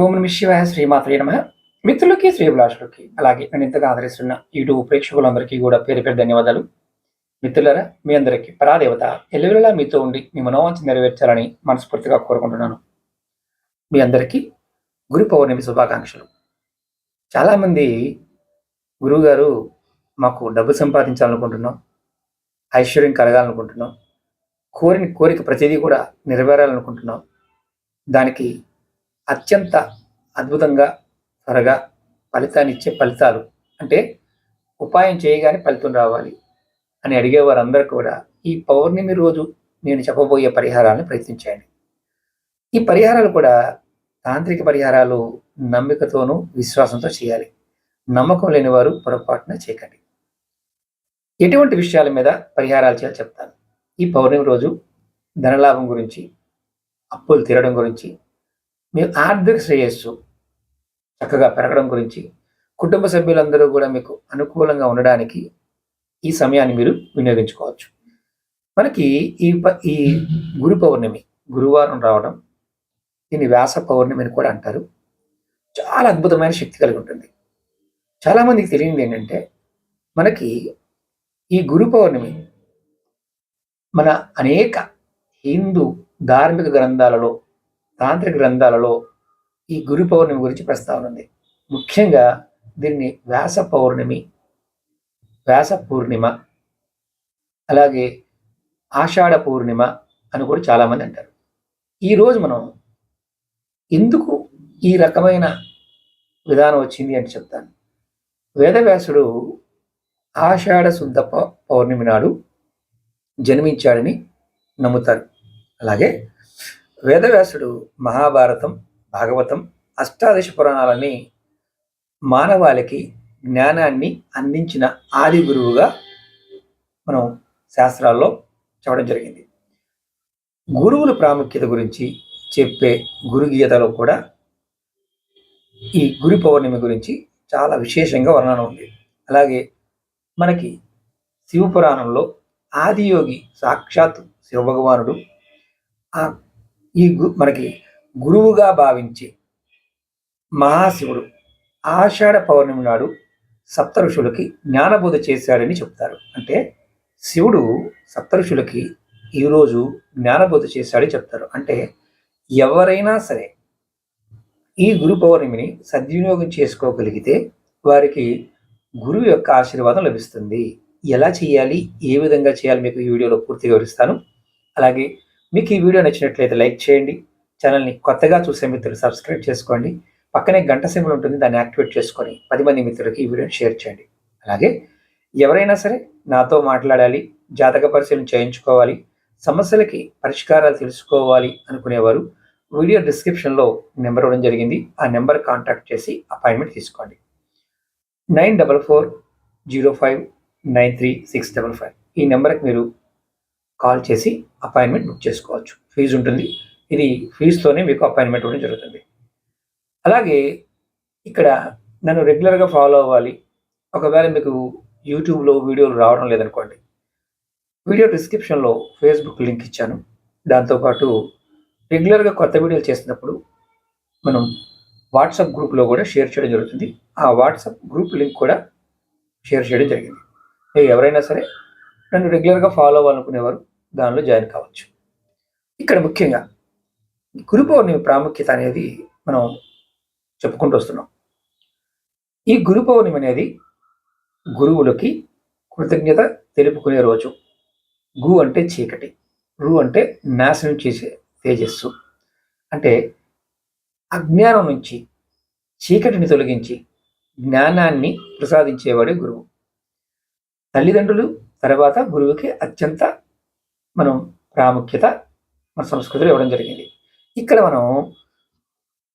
ఓం నమ శివాయ శ్రీమాత్రే నమ. మిత్రులకి శ్రీభిలాషులకి అలాగే నేను ఇంతగా ఆదరిస్తున్న యూట్యూబ్ ప్రేక్షకులందరికీ కూడా పేరు పేరు ధన్యవాదాలు. మిత్రులరా మీ అందరికీ పరాదేవత ఎల్లవెల్లా మీతో ఉండి మీ మనోవాంఛ నెరవేర్చాలని మనస్ఫూర్తిగా కోరుకుంటున్నాను. మీ అందరికీ గురు పౌర్ణమి శుభాకాంక్షలు. చాలామంది గురువుగారు మాకు డబ్బు సంపాదించాలనుకుంటున్నాం ఐశ్వర్యం కలగాలనుకుంటున్నాం కోరిన కోరిక ప్రతిదీ కూడా నెరవేరాలనుకుంటున్నాం. దానికి అత్యంత అద్భుతంగా త్వరగా ఫలితాన్ని ఇచ్చే ఫలితాలు. అంటే ఉపాయం చేయగానే ఫలితం రావాలి అని అడిగేవారందరూ కూడా ఈ పౌర్ణమి రోజు నేను చెప్పబోయే పరిహారాలను ప్రయత్నించండి. ఈ పరిహారాలు కూడా తాంత్రిక పరిహారాలు నమ్మికతోనూ విశ్వాసంతో చేయాలి. నమ్మకం లేని వారు పొరపాటున చేయకండి. ఎటువంటి విషయాల మీద పరిహారాలు చేయాలి చెప్తాను. ఈ పౌర్ణమి రోజు ధనలాభం గురించి అప్పులు తీరడం గురించి మీ ఆర్థిక శ్రేయస్సు చక్కగా పెరగడం గురించి కుటుంబ సభ్యులందరూ కూడా మీకు అనుకూలంగా ఉండడానికి ఈ సమయాన్ని మీరు వినియోగించుకోవచ్చు. మనకి ఈ ప ఈ గురు పౌర్ణమి గురువారం రావడం దీన్ని వ్యాస పౌర్ణమి అని కూడా అంటారు. చాలా అద్భుతమైన శక్తి కలిగి ఉంటుంది. చాలామందికి తెలియనిది ఏంటంటే మనకి ఈ గురు పౌర్ణమి మన అనేక హిందూ ధార్మిక గ్రంథాలలో తాంత్రిక గ్రంథాలలో ఈ గురు పౌర్ణమి గురించి ప్రస్తావన ఉంది. ముఖ్యంగా దీన్ని వ్యాస పౌర్ణమి వ్యాస పూర్ణిమ అలాగే ఆషాఢ పూర్ణిమ అని కూడా చాలామంది అంటారు. ఈరోజు మనం ఎందుకు ఈ రకమైన విధానం వచ్చింది అంటే చెప్తాను. వేదవ్యాసుడు ఆషాఢ శుద్ధ పౌర్ణమి నాడు జన్మించాడని నమ్ముతారు. అలాగే వేదవ్యాసుడు మహాభారతం భాగవతం అష్టాదశ పురాణాలని మానవాళికి జ్ఞానాన్ని అందించిన ఆది గురువుగా మనం శాస్త్రాల్లో చెప్పడం జరిగింది. గురువుల ప్రాముఖ్యత గురించి చెప్పే గురుగీతలో కూడా ఈ గురు పౌర్ణమి గురించి చాలా విశేషంగా వర్ణన ఉంది. అలాగే మనకి శివపురాణంలో ఆదియోగి సాక్షాత్ శివభగవానుడు ఆ ఈ గు- మనకి గురువుగా భావించే మహాశివుడు ఆషాఢ పౌర్ణమి నాడు సప్త ఋషులకి జ్ఞానబోధ చేశాడని చెప్తారు. అంటే శివుడు సప్త ఋషులకి ఈరోజు జ్ఞానబోధ చేశాడని చెప్తారు. అంటే ఎవరైనా సరే ఈ గురు పౌర్ణమిని సద్వినియోగం చేసుకోగలిగితే వారికి గురువు యొక్క ఆశీర్వాదం లభిస్తుంది. ఎలా చేయాలి? ఏ విధంగా చేయాలి? మీకు ఈ వీడియోలో పూర్తిగా వివరిస్తాను. అలాగే మీకు ఈ వీడియో నచ్చినట్లయితే లైక్ చేయండి. ఛానల్ని కొత్తగా చూసే మిత్రులు సబ్స్క్రైబ్ చేసుకోండి. పక్కనే గంట సింబల్ ఉంటుంది దాన్ని యాక్టివేట్ చేసుకొని పది మంది మిత్రులకి ఈ వీడియోని షేర్ చేయండి. అలాగే ఎవరైనా సరే నాతో మాట్లాడాలి జాతక పరిశీలన చేయించుకోవాలి సమస్యలకి పరిష్కారాలు తెలుసుకోవాలి అనుకునేవారు వీడియో డిస్క్రిప్షన్లో నెంబర్ ఇవ్వడం జరిగింది. ఆ నెంబర్ కాంటాక్ట్ చేసి అపాయింట్మెంట్ తీసుకోండి. Nine double four zero five nine three six double five. ఈ నెంబర్కి మీరు కాల్ చేసి అపాయింట్మెంట్ బుక్ చేసుకోవచ్చు. ఫీజు ఉంటుంది. ఇది ఫీజుతోనే మీకు అపాయింట్మెంట్ ఇవ్వడం జరుగుతుంది. అలాగే ఇక్కడ నన్ను రెగ్యులర్గా ఫాలో అవ్వాలి. ఒకవేళ మీకు యూట్యూబ్లో వీడియోలు రావడం లేదనుకోండి. వీడియో డిస్క్రిప్షన్లో ఫేస్బుక్ లింక్ ఇచ్చాను. దాంతోపాటు రెగ్యులర్గా కొత్త వీడియోలు చేసినప్పుడు మనం వాట్సాప్ గ్రూప్లో కూడా షేర్ చేయడం జరుగుతుంది. ఆ వాట్సాప్ గ్రూప్ లింక్ కూడా షేర్ చేయడం జరిగింది. ఎవరైనా సరే నన్ను రెగ్యులర్గా ఫాలో అవ్వాలనుకునేవారు దానిలో జాయిన్ కావచ్చు. ఇక్కడ ముఖ్యంగా గురు పౌర్ణమి ప్రాముఖ్యత అనేది మనం చెప్పుకుంటూ వస్తున్నాం. ఈ గురు పౌర్ణమి అనేది గురువులకి కృతజ్ఞత తెలుపుకునే రోజు. గు అంటే చీకటి రు అంటే నాశనం చేసే తేజస్సు. అంటే అజ్ఞానం నుంచి చీకటిని తొలగించి జ్ఞానాన్ని ప్రసాదించేవాడే గురువు. తల్లిదండ్రులు తర్వాత గురువుకి అత్యంత మనం ప్రాముఖ్యత మన సంస్కృతిలో ఇవ్వడం జరిగింది. ఇక్కడ మనం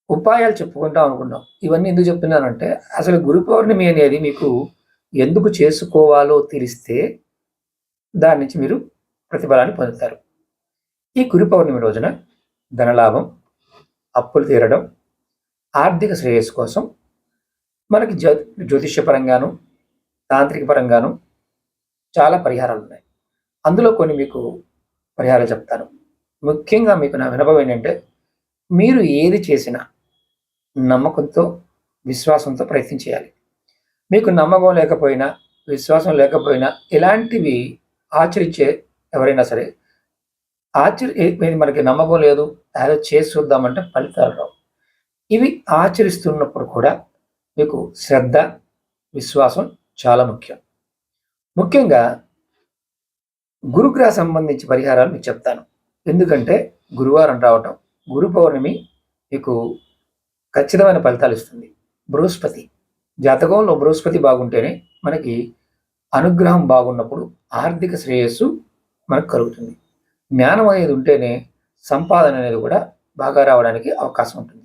ఉపాయాలు చెప్పుకుంటాం అనుకున్నాం ఇవన్నీ ఎందుకు చెప్తున్నానంటే అసలు గురు పౌర్ణమి అనేది మీకు ఎందుకు చేసుకోవాలో తెలిస్తే దాని నుంచి మీరు ప్రతిఫలాన్ని పొందుతారు. ఈ గురు పౌర్ణమి రోజున ధనలాభం అప్పులు తీరడం ఆర్థిక శ్రేయస్సు కోసం మనకి జ్యో జ్యోతిష్య పరంగాను తాంత్రిక పరంగాను చాలా పరిహారాలు ఉన్నాయి. అందులో కొన్ని మీకు పరిహారాలు చెప్తాను ముఖ్యంగా మీకు నా వినపం ఏంటంటే మీరు ఏది చేసినా నమ్మకంతో విశ్వాసంతో ప్రయత్నం చేయాలి. మీకు నమ్మకం లేకపోయినా విశ్వాసం లేకపోయినా ఇలాంటివి ఆచరించే ఎవరైనా సరే ఆచరి మనకి నమ్మకం లేదు ఏదో చేసి చూద్దామంటే ఫలితాలు రావు. ఇవి ఆచరిస్తున్నప్పుడు కూడా మీకు శ్రద్ధ విశ్వాసం చాలా ముఖ్యం. ముఖ్యంగా గురుగ్రహ సంబంధించి పరిహారాలు మీకు చెప్తాను. ఎందుకంటే గురువారం రావటం గురు పౌర్ణమి మీకు ఖచ్చితమైన ఫలితాలు ఇస్తుంది. బృహస్పతి. జాతకంలో బృహస్పతి బాగుంటేనే మనకి అనుగ్రహం బాగున్నప్పుడు ఆర్థిక శ్రేయస్సు మనకు కలుగుతుంది. జ్ఞానం అనేది ఉంటేనే సంపాదన అనేది కూడా బాగా రావడానికి అవకాశం ఉంటుంది.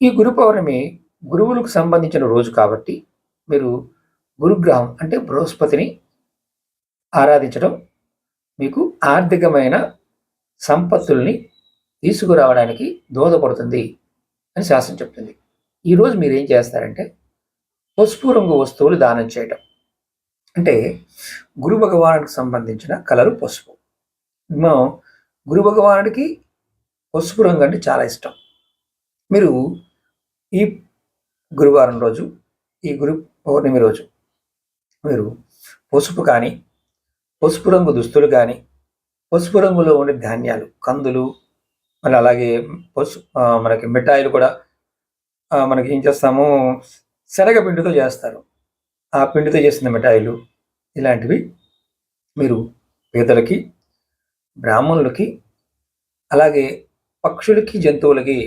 ఈ గురు పౌర్ణమి గురువులకు సంబంధించిన రోజు కాబట్టి మీరు గురుగ్రహం అంటే బృహస్పతిని ఆరాధించడం మీకు ఆర్థికమైన సంపత్తుల్ని తీసుకురావడానికి దోహదపడుతుంది అని శాస్త్రం చెప్తుంది. ఈరోజు మీరు ఏం చేస్తారంటే పసుపు రంగు వస్తువులు దానం చేయటం. అంటే గురు భగవానుడికి సంబంధించిన కలరు పసుపు. మేము గురు భగవానుడికి పసుపు రంగు అంటే చాలా ఇష్టం. మీరు ఈ గురువారం రోజు ఈ గురు పౌర్ణమి రోజు మీరు పసుపు కానీ పసుపు రంగు దుస్తులు కానీ పసుపు రంగులో ఉండే ధాన్యాలు కందులు మళ్ళీ అలాగే పసుపు మనకి మిఠాయిలు కూడా మనకి ఏం చేస్తాము? శనగపిండితో చేస్తారు. ఆ పిండితో చేసిన మిఠాయిలు ఇలాంటివి మీరు పేదలకి బ్రాహ్మణులకి అలాగే పక్షులకి జంతువులకి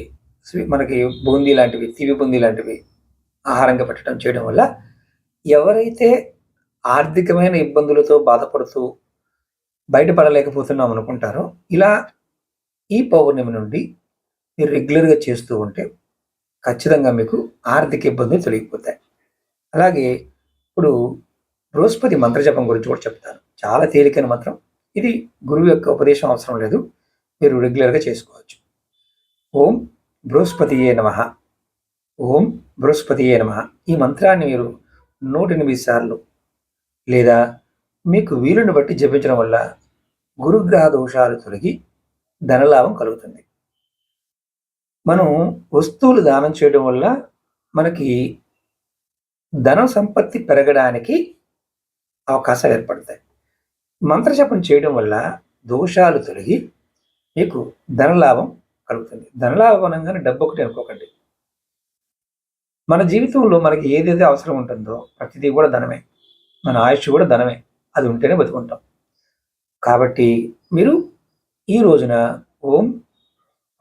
మనకి బూందీ లాంటివి తీవి బూందీ లాంటివి ఆహారంగా పెట్టడం చేయడం వల్ల ఎవరైతే ఆర్థికమైన ఇబ్బందులతో బాధపడుతూ బయటపడలేకపోతున్నాం అనుకుంటారో ఇలా ఈ పౌర్ణమి నుండి మీరు రెగ్యులర్గా చేస్తూ ఉంటే ఖచ్చితంగా మీకు ఆర్థిక ఇబ్బందులు తొలగిపోతాయి. అలాగే ఇప్పుడు బృహస్పతి మంత్రజపం గురించి కూడా చెప్తాను. చాలా తేలికైన మంత్రం. ఇది గురువు యొక్క ఉపదేశం అవసరం లేదు. మీరు రెగ్యులర్గా చేసుకోవచ్చు. ఓం బృహస్పతియే నమ. ఓం బృహస్పతియే నమ. ఈ మంత్రాన్ని మీరు నూట ఎనిమిది సార్లు లేదా మీకు వీలుని బట్టి జపించడం వల్ల గురుగ్రహ దోషాలు తొలగి ధనలాభం కలుగుతుంది. మనం వస్తువులు దానం చేయడం వల్ల మనకి ధన సంపత్తి పెరగడానికి అవకాశాలు ఏర్పడతాయి. మంత్రజపం చేయడం వల్ల దోషాలు తొలగి మీకు ధనలాభం కలుగుతుంది. ధనలాభం అనగానే డబ్బు ఒకటి అనుకోకండి. మన జీవితంలో మనకి ఏదైతే అవసరం ఉంటుందో ప్రతిదీ కూడా ధనమే. మన ఆయుష్ కూడా ధనమే. అది ఉంటేనే బతుకుంటాం. కాబట్టి మీరు ఈ రోజున ఓం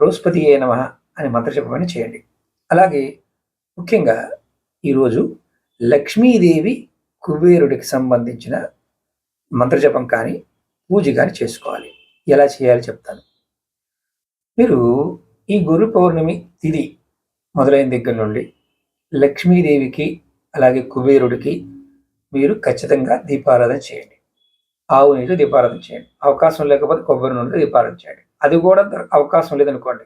బృహస్పతి ఏ నమ అని చెప్పమని చేయండి. అలాగే ముఖ్యంగా ఈరోజు లక్ష్మీదేవి కుబేరుడికి సంబంధించిన మంత్రజపం కానీ పూజ కానీ చేసుకోవాలి. ఎలా చేయాలి చెప్తాను. మీరు ఈ గురు పౌర్ణమి తిది మొదలైన దగ్గర నుండి లక్ష్మీదేవికి అలాగే కుబేరుడికి మీరు ఖచ్చితంగా దీపారాధన చేయండి. ఆవు నీళ్ళు దీపారాధన చేయండి. అవకాశం లేకపోతే కొబ్బరి నూనె దీపారాధన చేయండి. అది కూడా అవకాశం లేదనుకోండి.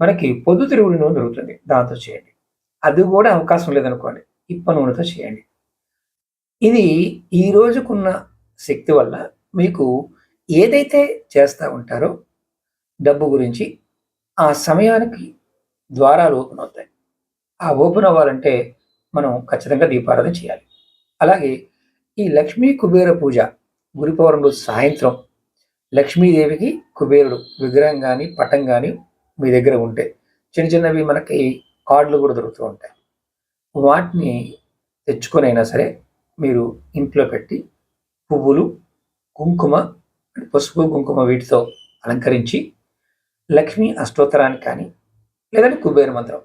మనకి పొద్దు తిరుగుడు నూనె దొరుకుతుంది. దాంతో చేయండి. అది కూడా అవకాశం లేదనుకోండి. ఇప్ప నూనెతో చేయండి. ఇది ఈ రోజుకున్న శక్తి వల్ల మీకు ఏదైతే చేస్తూ ఉంటారో డబ్బు గురించి ఆ సమయానికి ద్వారాలు ఓపెన్ అవుతాయి. ఆ ఓపెన్ అవ్వాలంటే మనం ఖచ్చితంగా దీపారాధన చేయాలి. అలాగే ఈ లక్ష్మీ కుబేర పూజ గురి పౌర్ణమి సాయంత్రం లక్ష్మీదేవికి కుబేరుడు విగ్రహం కానీ పటం కానీ మీ దగ్గర ఉంటే చిన్న చిన్నవి మనకి కార్డులు కూడా దొరుకుతూ ఉంటాయి. వాటిని తెచ్చుకొనైనా సరే మీరు ఇంట్లో పెట్టి పువ్వులు కుంకుమ పసుపు కుంకుమ వీటితో అలంకరించి లక్ష్మీ అష్టోత్తరానికి కానీ లేదంటే కుబేర మంత్రం.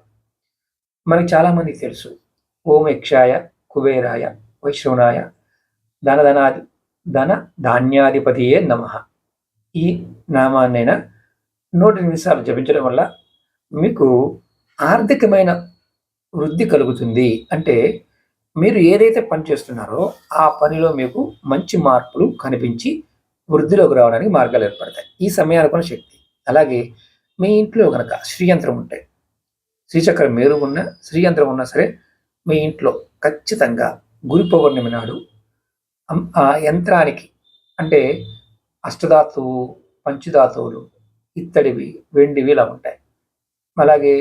మనకి చాలామందికి తెలుసు. ఓం యక్షాయ కుబేరాయ వైశ్రవణాయ ధనధనాది ధన ధాన్యాధిపతియే నమ. ఈ నామాన్నైనా నూట నిమిషాలు జపించడం వల్ల మీకు ఆర్థికమైన వృద్ధి కలుగుతుంది. అంటే మీరు ఏదైతే పని చేస్తున్నారో ఆ పనిలో మీకు మంచి మార్పులు కనిపించి వృద్ధిలోకి రావడానికి మార్గాలు ఏర్పడతాయి. ఈ సమయానికి శక్తి. అలాగే మీ ఇంట్లో కనుక శ్రీయంత్రం ఉంటాయి శ్రీచక్రం మేరు ఉన్న శ్రీయంత్రం ఉన్నా సరే మీ ఇంట్లో ఖచ్చితంగా గురు పౌర్ణమి నాడు ఆ యంత్రానికి అంటే అష్టధాతువు పంచధాతువులు ఇత్తడివి వెండివి ఇలా ఉంటాయి. అలాగే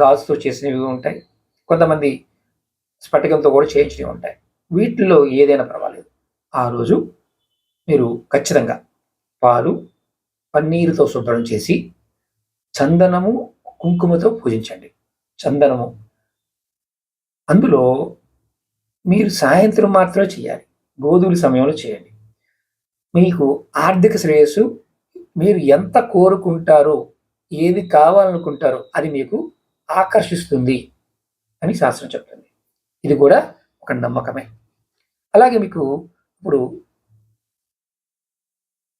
గాజుతో చేసినవి ఉంటాయి. కొంతమంది స్ఫటికంతో కూడా చేయించినవి ఉంటాయి. వీటిల్లో ఏదైనా పర్వాలేదు. ఆ రోజు మీరు ఖచ్చితంగా పాలు పన్నీరుతో శుభ్రం చేసి చందనము కుంకుమతో పూజించండి. చందనము అందులో మీరు సాయంత్రం మాత్రమే చేయాలి. గోధుల సమయంలో చేయండి. మీకు ఆర్థిక శ్రేయస్సు మీరు ఎంత కోరుకుంటారో ఏది కావాలనుకుంటారో అది మీకు ఆకర్షిస్తుంది అని శాస్త్రం చెప్తుంది. ఇది కూడా ఒక నమ్మకమే. అలాగే మీకు ఇప్పుడు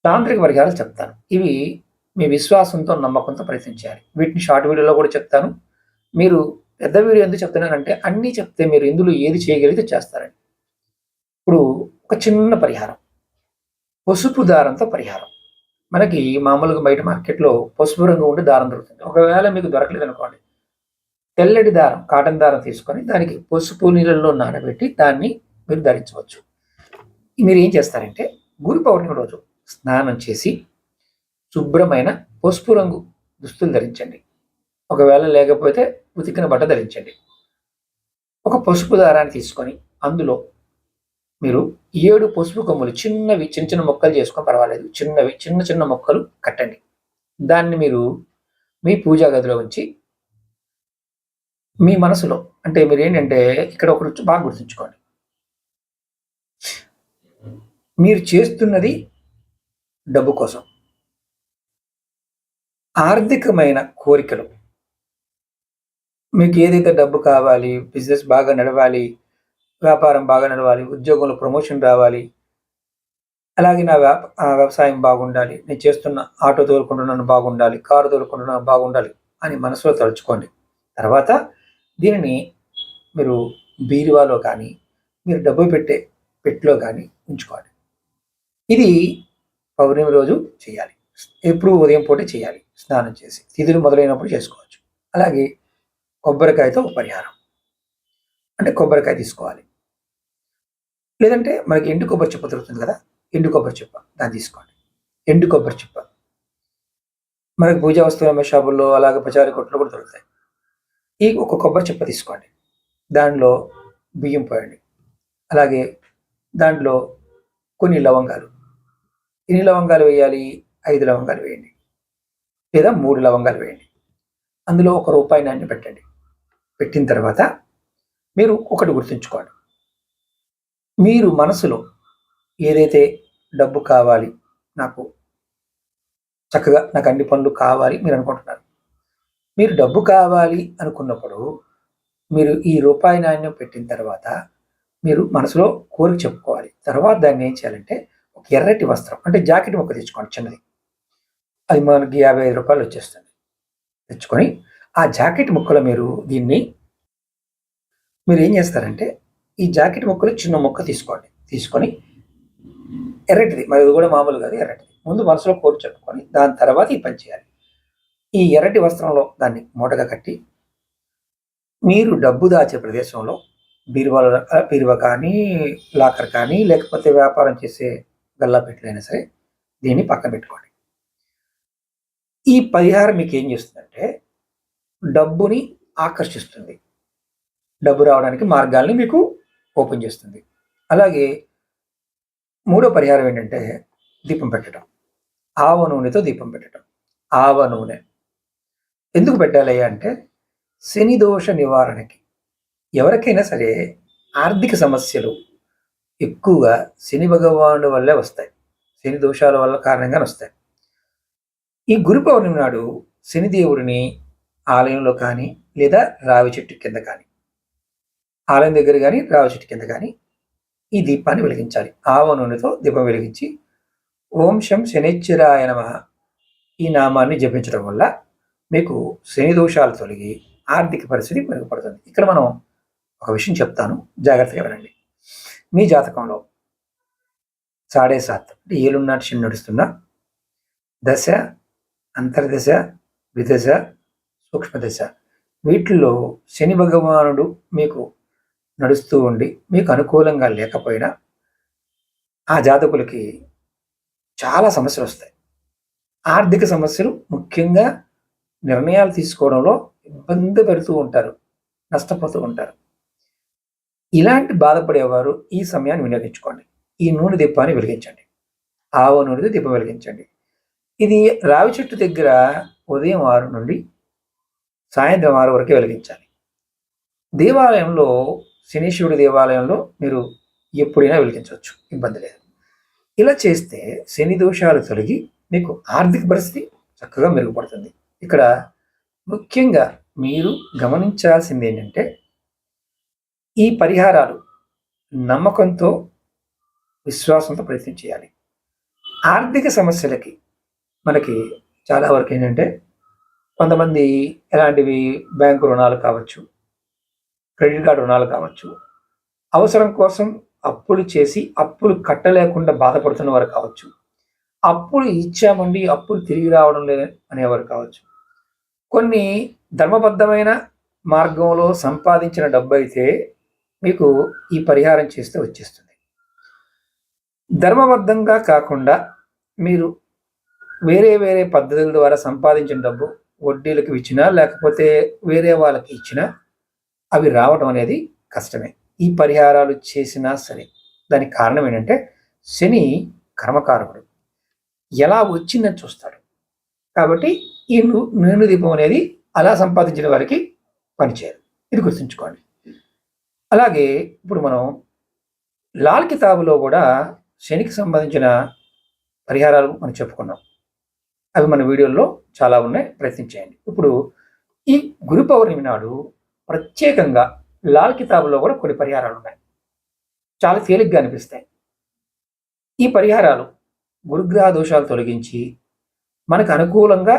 తాంత్రిక పరిహారాలు చెప్తాను. ఇవి మీ విశ్వాసంతో నమ్మకంతో ప్రయత్నించాలి. వీటిని షార్ట్ వీడియోలో కూడా చెప్తాను. మీరు పెద్ద వీడియో ఎందుకు చెప్తున్నానంటే అన్నీ చెప్తే మీరు ఇందులో ఏది చేయగలిగితే చేస్తారండి. ఇప్పుడు ఒక చిన్న పరిహారం. పసుపు దారంతో పరిహారం. మనకి మామూలుగా బయట మార్కెట్లో పసుపు రంగు ఉండి దారం దొరుకుతుంది. ఒకవేళ మీకు దొరకలేదు అనుకోండి తెల్లటి దారం కాటన్ దారం తీసుకొని దానికి పసుపు నీళ్ళల్లో నానబెట్టి దాన్ని మీరు ధరించవచ్చు. మీరు ఏం చేస్తారంటే గురు పౌర్ణమి రోజు స్నానం చేసి శుభ్రమైన పసుపు రంగు దుస్తులు ధరించండి. ఒకవేళ లేకపోతే ఉతికిన బట్ట ధరించండి. ఒక పసుపు దారాన్ని తీసుకొని అందులో మీరు ఏడు పసుపు కొమ్ములు చిన్నవి చిన్న చిన్న మొక్కలు చేసుకొని పర్వాలేదు. చిన్నవి చిన్న చిన్న మొక్కలు కట్టండి. దాన్ని మీరు మీ పూజా గదిలో ఉంచి మీ మనసులో అంటే మీరు ఏంటంటే ఇక్కడ ఒకటి బాగా గుర్తుంచుకోండి. మీరు చేస్తున్నది డబ్బు కోసం. ఆర్థికమైన కోరికలు. మీకు ఏదైతే డబ్బు కావాలి బిజినెస్ బాగా నడవాలి వ్యాపారం బాగా నడవాలి ఉద్యోగంలో ప్రమోషన్ రావాలి అలాగే నా వ్యవసాయం బాగుండాలి నేను చేస్తున్న ఆటో తోలుకుంటున్నాను బాగుండాలి కారు తోలుకుంటున్నాను బాగుండాలి అని మనసులో తలుచుకోండి. తర్వాత దీనిని మీరు బీరువాలో కానీ మీరు డబ్బు పెట్టే పెట్టిలో కానీ ఉంచుకోండి. ఇది పౌర్ణమి రోజు చేయాలి. ఎప్పుడు ఉదయం పూట చేయాలి. స్నానం చేసి తిథులు మొదలైనప్పుడు చేసుకోవచ్చు. అలాగే కొబ్బరికాయతో పరిహారం. అంటే కొబ్బరికాయ తీసుకోవాలి. లేదంటే మనకి ఎండు కొబ్బరి చెప్ప దొరుకుతుంది కదా? ఎండు కొబ్బరి చెప్ప దాన్ని తీసుకోండి. ఎండు కొబ్బరి చెప్ప. మనకి పూజా వస్తువుల షాపుల్లో అలాగే పచారీ కొట్లు కూడా దొరుకుతాయి. ఈ ఒక కొబ్బరి చెప్ప తీసుకోండి. దానిలో బియ్యం పోయండి. అలాగే దాంట్లో కొన్ని లవంగాలు. ఎన్ని లవంగాలు వేయాలి? ఐదు లవంగాలు వేయండి. లేదా మూడు లవంగాలు వేయండి. అందులో ఒక రూపాయి నాణ్య పెట్టండి. పెట్టిన తర్వాత మీరు ఒకటి గుర్తుంచుకోండి. మీరు మనసులో ఏదైతే డబ్బు కావాలి నాకు చక్కగా నాకు అన్ని పనులు కావాలి మీరు అనుకుంటున్నారు. మీరు డబ్బు కావాలి అనుకున్నప్పుడు మీరు ఈ రూపాయి నాణ్యం పెట్టిన తర్వాత మీరు మనసులో కోరిక చెప్పుకోవాలి. తర్వాత దాన్ని ఏం చేయాలంటే ఒక ఎర్రటి వస్త్రం అంటే జాకెట్ మొక్క తెచ్చుకోండి చిన్నది. అది మనకి యాభై ఐదు రూపాయలు వచ్చేస్తుంది. తెచ్చుకొని ఆ జాకెట్ ముక్కలో మీరు దీన్ని మీరు ఏం చేస్తారంటే ఈ జాకెట్ ముక్కలు చిన్న ముక్క తీసుకోండి. తీసుకొని ఎర్రటిది మరి ఇది కూడా మామూలు కాదు ఎర్రటిది. ముందు మనసులో కోరి చెప్పుకొని దాని తర్వాత ఈ పని చేయాలి. ఈ ఎర్రటి వస్త్రంలో దాన్ని మూటగా కట్టి మీరు డబ్బు దాచే ప్రదేశంలో బీరువాల బీరువా కానీ లాకర్ కానీ లేకపోతే వ్యాపారం చేసే గల్లా పెట్టలైనా సరే దీన్ని పక్కన పెట్టుకోండి. ఈ పరిహారం మీకు ఏం చేస్తుందంటే డబ్బుని ఆకర్షిస్తుంది. డబ్బు రావడానికి మార్గాల్ని మీకు ఓపెన్ చేస్తుంది. అలాగే మూడో పరిహారం ఏంటంటే దీపం పెట్టడం. ఆవ నూనెతో దీపం పెట్టడం. ఆవ నూనె. ఎందుకు పెట్టాలి అంటే శని దోష నివారణకి ఎవరికైనా సరే ఆర్థిక సమస్యలు ఎక్కువగా శని భగవానుడి వల్లే వస్తాయి. శని దోషాల వల్ల కారణంగా వస్తాయి. ఈ గురు పౌర్ణమి నాడు శనిదేవుడిని ఆలయంలో కానీ లేదా రావి చెట్టు కింద కానీ. ఆలయం దగ్గర కానీ రావి చెట్టు కింద కానీ ఈ దీపాన్ని వెలిగించాలి. ఆవ నూనెతో దీపం వెలిగించి ఓం శం శనిశ్చరాయ నమ ఈ నామాన్ని జపించడం వల్ల మీకు శని దోషాలు తొలగి ఆర్థిక పరిస్థితి మెరుగుపడుతుంది. ఇక్కడ మనం ఒక విషయం చెప్తాను. జాగ్రత్తగా వినండి. మీ జాతకంలో సాడే సాత్ అంటే ఏలున్నాటి శని నడుస్తున్న దశ అంతర్దశ విదశ సూక్ష్మదశ. వీటిల్లో శని భగవానుడు మీకు నడుస్తూ ఉండి మీకు అనుకూలంగా లేకపోయినా ఆ జాతకులకి చాలా సమస్యలు వస్తాయి. ఆర్థిక సమస్యలు ముఖ్యంగా నిర్ణయాలు తీసుకోవడంలో ఇబ్బంది పెడుతూ ఉంటారు నష్టపోతూ ఉంటారు. ఇలాంటి బాధపడేవారు ఈ సమయాన్ని వినియోగించుకోండి. ఈ నూనె దీపాన్ని వెలిగించండి. ఆవ నూనెతో దీపం వెలిగించండి. ఇది రావి చెట్టు దగ్గర ఉదయం ఆరు నుండి సాయంత్రం ఆరు వరకు వెలిగించాలి. దేవాలయంలో శనీశ్వరుడి దేవాలయంలో మీరు ఎప్పుడైనా వెలిగించవచ్చు. ఇబ్బంది లేదు. ఇలా చేస్తే శని దోషాలు తొలగి మీకు ఆర్థిక పరిస్థితి చక్కగా మెరుగుపడుతుంది. ఇక్కడ ముఖ్యంగా మీరు గమనించాల్సింది ఏంటంటే ఈ పరిహారాలు నమ్మకంతో విశ్వాసంతో ప్రయత్నం చేయాలి. ఆర్థిక సమస్యలకి మనకి చాలా వరకు ఏంటంటే కొంతమంది ఎలాంటివి బ్యాంకు రుణాలు కావచ్చు క్రెడిట్ కార్డు రుణాలు కావచ్చు అవసరం కోసం అప్పులు చేసి అప్పులు కట్టలేకుండా బాధపడుతున్న వారు కావచ్చు. అప్పులు ఇచ్చామండి అప్పులు తిరిగి రావడం లేదు అనేవారు కావచ్చు. కొన్ని ధర్మబద్ధమైన మార్గంలో సంపాదించిన డబ్బు అయితే మీకు ఈ పరిహారం చేస్తే వచ్చేస్తుంది. ధర్మబద్ధంగా కాకుండా మీరు వేరే వేరే పద్ధతుల ద్వారా సంపాదించిన డబ్బు వడ్డీలకు ఇచ్చినా లేకపోతే వేరే వాళ్ళకి ఇచ్చినా అవి రావడం అనేది కష్టమే. ఈ పరిహారాలు చేసినా సరే. దానికి కారణం ఏంటంటే శని కర్మకారకుడు. ఎలా వచ్చిందని చూస్తాడు. కాబట్టి ఈ ను- నూనె దీపం అనేది అలా సంపాదించిన వారికి పనిచేయదు. ఇది గుర్తుంచుకోండి. అలాగే ఇప్పుడు మనం లాల్ కితాబులో కూడా శనికి సంబంధించిన పరిహారాలు మనం చెప్పుకున్నాం. అవి మన వీడియోల్లో చాలా ఉన్నాయి. ప్రయత్నం చేయండి. ఇప్పుడు ఈ గురు పౌర్ణమి నాడు ప్రత్యేకంగా లాల్ కితాబులో కూడా కొన్ని పరిహారాలు ఉన్నాయి. చాలా తేలిగ్గా అనిపిస్తాయి. ఈ పరిహారాలు గురుగ్రహ దోషాలు తొలగించి మనకు అనుకూలంగా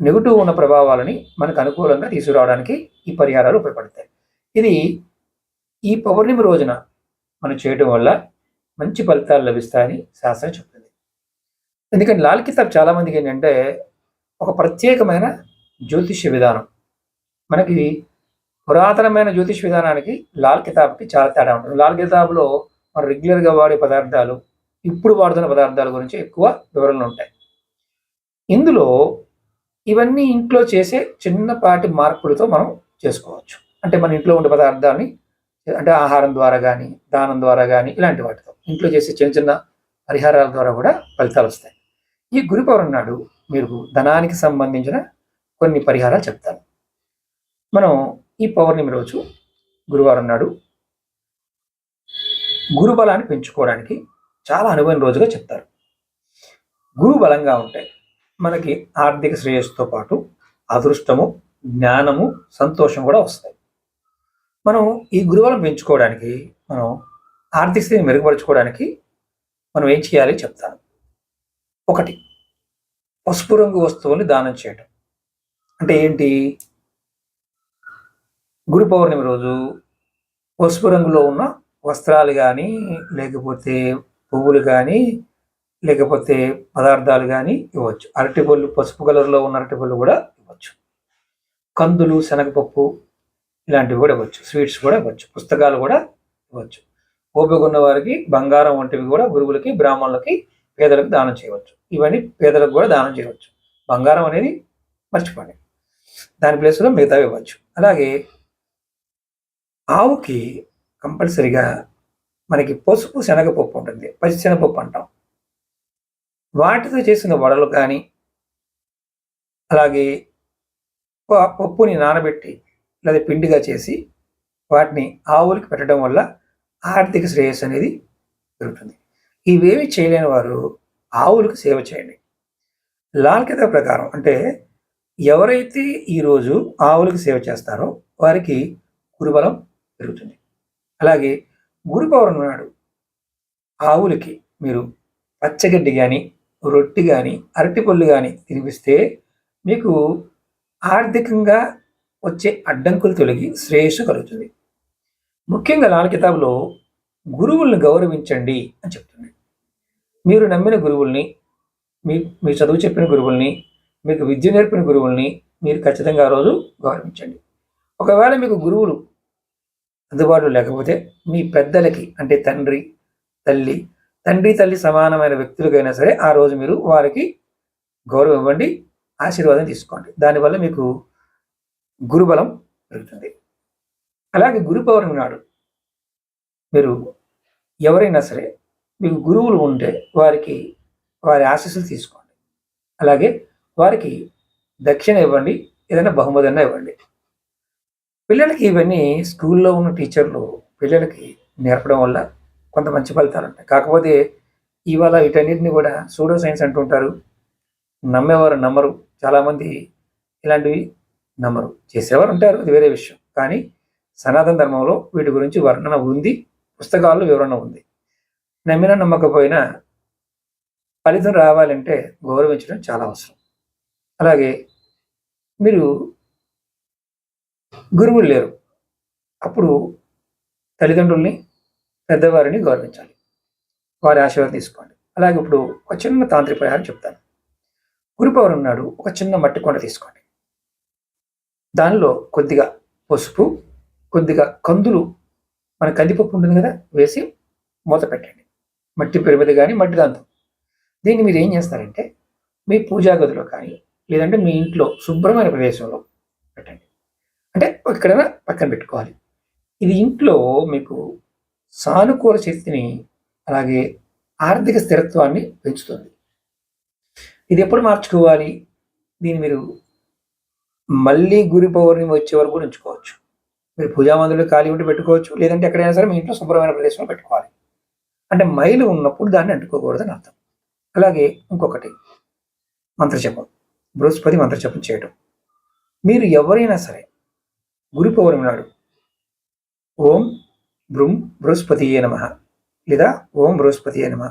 నెగిటివ్ ఉన్న ప్రభావాలని మనకు అనుకూలంగా తీసుకురావడానికి ఈ పరిహారాలు ఉపయోగపడతాయి. ఇది ఈ పౌర్ణమి రోజున మనం చేయడం వల్ల మంచి ఫలితాలు లభిస్తాయని శాస్త్రం చెప్తుంది. ఎందుకంటే లాల్ కితాబ్ చాలామందికి ఏంటంటే ఒక ప్రత్యేకమైన జ్యోతిష్య విధానం. మనకి పురాతనమైన జ్యోతిష్ విధానానికి లాల్ కితాబ్కి చాలా తేడా ఉంటుంది. లాల్ కితాబ్లో మనం రెగ్యులర్గా వాడే పదార్థాలు ఇప్పుడు వాడుతున్న పదార్థాల గురించి ఎక్కువ వివరణలు ఉంటాయి. ఇందులో ఇవన్నీ ఇంట్లో చేసే చిన్నపాటి మార్పులతో మనం చేసుకోవచ్చు. అంటే మన ఇంట్లో ఉండే పదార్థాలని అంటే ఆహారం ద్వారా కానీ దానం ద్వారా కానీ ఇలాంటి వాటితో. ఇంట్లో చేసే చిన్న చిన్న పరిహారాల ద్వారా కూడా ఫలితాలు వస్తాయి. ఈ గురు పౌర్ణమి నాడు మీరు ధనానికి సంబంధించిన కొన్ని పరిహారాలు చెప్తాను మనం ఈ పౌర్ణమి రోజు గురువారం నాడు గురు బలాన్ని పెంచుకోవడానికి చాలా అనువైన రోజుగా చెప్తారు. గురు బలంగా ఉంటే మనకి ఆర్థిక శ్రేయస్సుతో పాటు అదృష్టము జ్ఞానము సంతోషం కూడా వస్తాయి. మనం ఈ గురువారం పెంచుకోవడానికి మనం ఆర్థిక స్థితిని మెరుగుపరుచుకోవడానికి మనం ఏం చేయాలి చెప్తాను. ఒకటి. పసుపు రంగు వస్తువుల్ని దానం చేయటం. అంటే ఏంటి? గురు పౌర్ణమి రోజు పసుపు రంగులో ఉన్న వస్త్రాలు కానీ లేకపోతే పువ్వులు కానీ లేకపోతే పదార్థాలు కానీ ఇవ్వచ్చు. అరటిపళ్ళు పసుపు కలర్లో ఉన్న అరటిపళ్ళు కూడా ఇవ్వచ్చు. కందులు శనగపప్పు ఇలాంటివి కూడా ఇవ్వచ్చు. స్వీట్స్ కూడా ఇవ్వచ్చు. పుస్తకాలు కూడా ఇవ్వచ్చు. ఓపిక ఉన్న వారికి బంగారం వంటివి కూడా గురువులకి బ్రాహ్మణులకి పేదలకు దానం చేయవచ్చు. ఇవన్నీ పేదలకు కూడా దానం చేయవచ్చు. బంగారం అనేది మర్చిపోండి. దాని ప్లేస్లో మిగతావి ఇవ్వచ్చు. అలాగే ఆవుకి కంపల్సరిగా మనకి పసుపు శనగపప్పు ఉంటుంది. పచ్చి శనగపప్పు అంటాం. వాటితో చేసిన వడలు కానీ అలాగే పప్పుని నానబెట్టి లేదా పిండిగా చేసి వాటిని ఆవులకి పెట్టడం వల్ల ఆర్థిక శ్రేయస్సు అనేది పెరుగుతుంది. ఇవేవి చేయలేని వారు ఆవులకు సేవ చేయండి. లాల్ కితా ప్రకారం అంటే ఎవరైతే ఈరోజు ఆవులకు సేవ చేస్తారో వారికి గురుబలం పెరుగుతుంది. అలాగే గురు పౌర్ణమి నాడు ఆవులకి మీరు పచ్చగడ్డి కానీ రొట్టి కానీ అరటిపళ్ళు కానీ తినిపిస్తే మీకు ఆర్థికంగా వచ్చే అడ్డంకులు తొలగి శ్రేయస్సు కలుగుతుంది. ముఖ్యంగా లాల్ కితాబ్లో గురువుల్ని గౌరవించండి అని చెప్తుంది. మీరు నమ్మిన గురువుల్ని మీ మీ చదువు చెప్పిన గురువుల్ని మీకు విద్య నేర్పిన గురువుల్ని మీరు ఖచ్చితంగా ఆ రోజు గౌరవించండి. ఒకవేళ మీకు గురువులు అందుబాటులో లేకపోతే మీ పెద్దలకి అంటే తండ్రి తల్లి తండ్రి తల్లి సమానమైన వ్యక్తులకైనా సరే ఆ రోజు మీరు వారికి గౌరవం ఇవ్వండి ఆశీర్వాదం తీసుకోండి. దానివల్ల మీకు గురుబలం పెరుగుతుంది. అలాగే గురు పౌర్ణమి నాడు మీరు ఎవరైనా సరే మీకు గురువులు ఉంటే వారికి వారి ఆశీస్సులు తీసుకోండి. అలాగే వారికి దక్షిణ ఇవ్వండి ఏదైనా బహుమతి ఇవ్వండి. పిల్లలకి ఇవన్నీ స్కూల్లో ఉన్న టీచర్లు పిల్లలకి నేర్పడం వల్ల కొంత మంచి ఫలితాలు ఉంటాయి. కాకపోతే ఇవాళ వీటన్నిటిని కూడా సూడో సైన్స్ అంటుంటారు నమ్మేవారు నమ్మరు చాలామంది ఇలాంటివి నమ్మరు. చేసేవారు ఉంటారు అది వేరే విషయం. కానీ సనాతన ధర్మంలో వీటి గురించి వర్ణన ఉంది పుస్తకాల్లో వివరణ ఉంది. నమ్మినా నమ్మకపోయినా ఫలితం రావాలంటే గౌరవించడం చాలా అవసరం. అలాగే మీరు గురువులు లేరు. అప్పుడు తల్లిదండ్రుల్ని పెద్దవారిని గౌరవించాలి. వారి ఆశీర్వాదం తీసుకోండి. అలాగే ఇప్పుడు ఒక చిన్న తాంత్రిక పరిహారం చెప్తాను. గురు ఉన్నాడు నాడు ఒక చిన్న మట్టి కొండ తీసుకోండి. దానిలో కొద్దిగా పసుపు కొద్దిగా కందులు మన కందిపప్పు ఉంటుంది కదా వేసి మూత పెట్టండి. మట్టి పిరమిది కానీ మట్టి దాంతం. దీన్ని మీరు ఏం చేస్తారంటే మీ పూజా గదిలో కానీ లేదంటే మీ ఇంట్లో శుభ్రమైన ప్రదేశంలో పెట్టండి. అంటే ఎక్కడైనా పక్కన పెట్టుకోవాలి. ఇది ఇంట్లో మీకు సానుకూల శక్తిని అలాగే ఆర్థిక స్థిరత్వాన్ని పెంచుతుంది. ఇది ఎప్పుడు మార్చుకోవాలి? దీన్ని మీరు మళ్ళీ గురి పౌర్ణమి వచ్చే వరకు కూడా ఉంచుకోవచ్చు. మీరు పూజా మందులు ఖాళీ ఉంటే పెట్టుకోవచ్చు లేదంటే ఎక్కడైనా సరే మీ ఇంట్లో శుభ్రమైన ప్రదేశంలో పెట్టుకోవాలి. అంటే మైలు ఉన్నప్పుడు దాన్ని అంటుకోకూడదని అర్థం. అలాగే ఇంకొకటి మంత్రజపం. బృహస్పతి మంత్రజపం చేయడం మీరు ఎవరైనా సరే గురు పౌర్ణమి నాడు ఓం బృం బృహస్పతి నమ లేదా ఓం బృహస్పతి నమ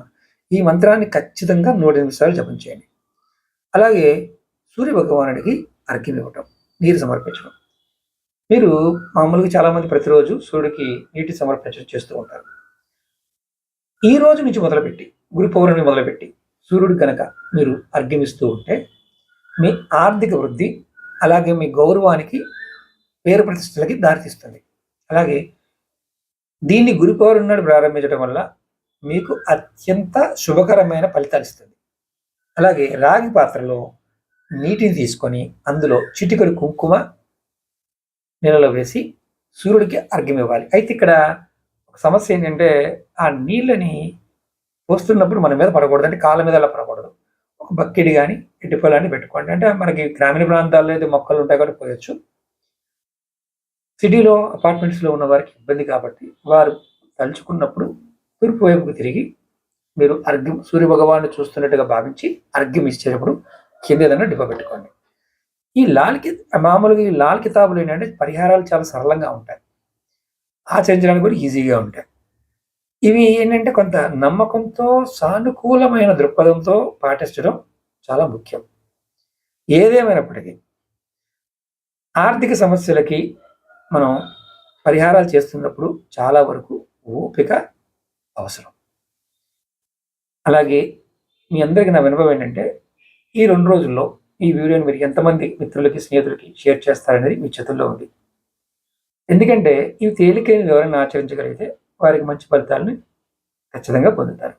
ఈ మంత్రాన్ని ఖచ్చితంగా నూట ఎనిమిది సార్లు జపం చేయండి. అలాగే సూర్య భగవానుడికి అర్ఘ్యం ఇవ్వటం నీరు సమర్పించడం మీరు మామూలుగా చాలామంది ప్రతిరోజు సూర్యుడికి నీటి సమర్పించడం చేస్తూ ఉంటారు. ఈ రోజు నుంచి మొదలుపెట్టి గురు పౌర్ణమి మొదలుపెట్టి సూర్యుడు కనుక మీరు అర్ఘ్యమిస్తూ ఉంటే మీ ఆర్థిక వృద్ధి అలాగే మీ గౌరవానికి పేరు ప్రతిష్టలకి దారితీస్తుంది. అలాగే దీన్ని గురు పౌర్ణమి నాడు ప్రారంభించడం వల్ల మీకు అత్యంత శుభకరమైన ఫలితాలు ఇస్తుంది. అలాగే రాగి పాత్రలో నీటిని తీసుకొని అందులో చిటికడు కుంకుమ నీళ్ళలో వేసి సూర్యుడికి అర్ఘ్యం ఇవ్వాలి అయితే ఇక్కడ సమస్య ఏంటంటే ఆ నీళ్ళని పోస్తున్నప్పుడు మన మీద పడకూడదు. అంటే కాళ్ళ మీద అలా పడకూడదు. ఒక బక్కెడి కానీ ఇటు పొలాన్ని పెట్టుకోండి. అంటే మనకి గ్రామీణ ప్రాంతాల్లో అయితే మొక్కలు ఉంటాయి కాబట్టి పోయొచ్చు. సిటీలో అపార్ట్మెంట్స్లో ఉన్న వారికి ఇబ్బంది కాబట్టి వారు తలుచుకున్నప్పుడు తూర్పు వైపుకు తిరిగి మీరు అర్ఘ్యం సూర్య భగవాన్ని చూస్తున్నట్టుగా భావించి అర్ఘ్యం ఇచ్చేటప్పుడు కింద ఏదైనా డిప పెట్టుకోండి. ఈ లాల్కి మామూలుగా ఈ లాల్ కితాబులు ఏంటంటే పరిహారాలు చాలా సరళంగా ఉంటాయి. ఆచరించడానికి కూడా ఈజీగా ఉంటాయి. ఇవి ఏంటంటే కొంత నమ్మకంతో సానుకూలమైన దృక్పథంతో పాటించడం చాలా ముఖ్యం. ఏదేమైనప్పటికీ ఆర్థిక సమస్యలకి మనం పరిహారాలు చేస్తున్నప్పుడు చాలా వరకు ఓపిక అవసరం. అలాగే మీ అందరికీ నా వినపం ఏంటంటే ఈ రెండు రోజుల్లో ఈ వీడియోని మీరు ఎంతమంది మిత్రులకి స్నేహితులకి షేర్ చేస్తారనేది మీ చేతుల్లో ఉంది. ఎందుకంటే ఇవి తేలికైన ఎవరైనా ఆచరించగలిగితే వారికి మంచి ఫలితాలను ఖచ్చితంగా పొందుతారు.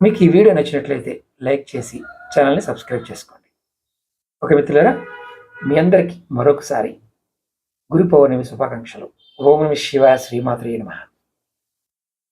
మీకు ఈ వీడియో నచ్చినట్లయితే లైక్ చేసి ఛానల్ని సబ్స్క్రైబ్ చేసుకోండి. ఓకే మిత్రులారా మీ అందరికీ మరొకసారి గురు పౌర్ణమి శుభాకాంక్షలు. ఓం నమ శివాయ శ్రీమాత్రే నమ.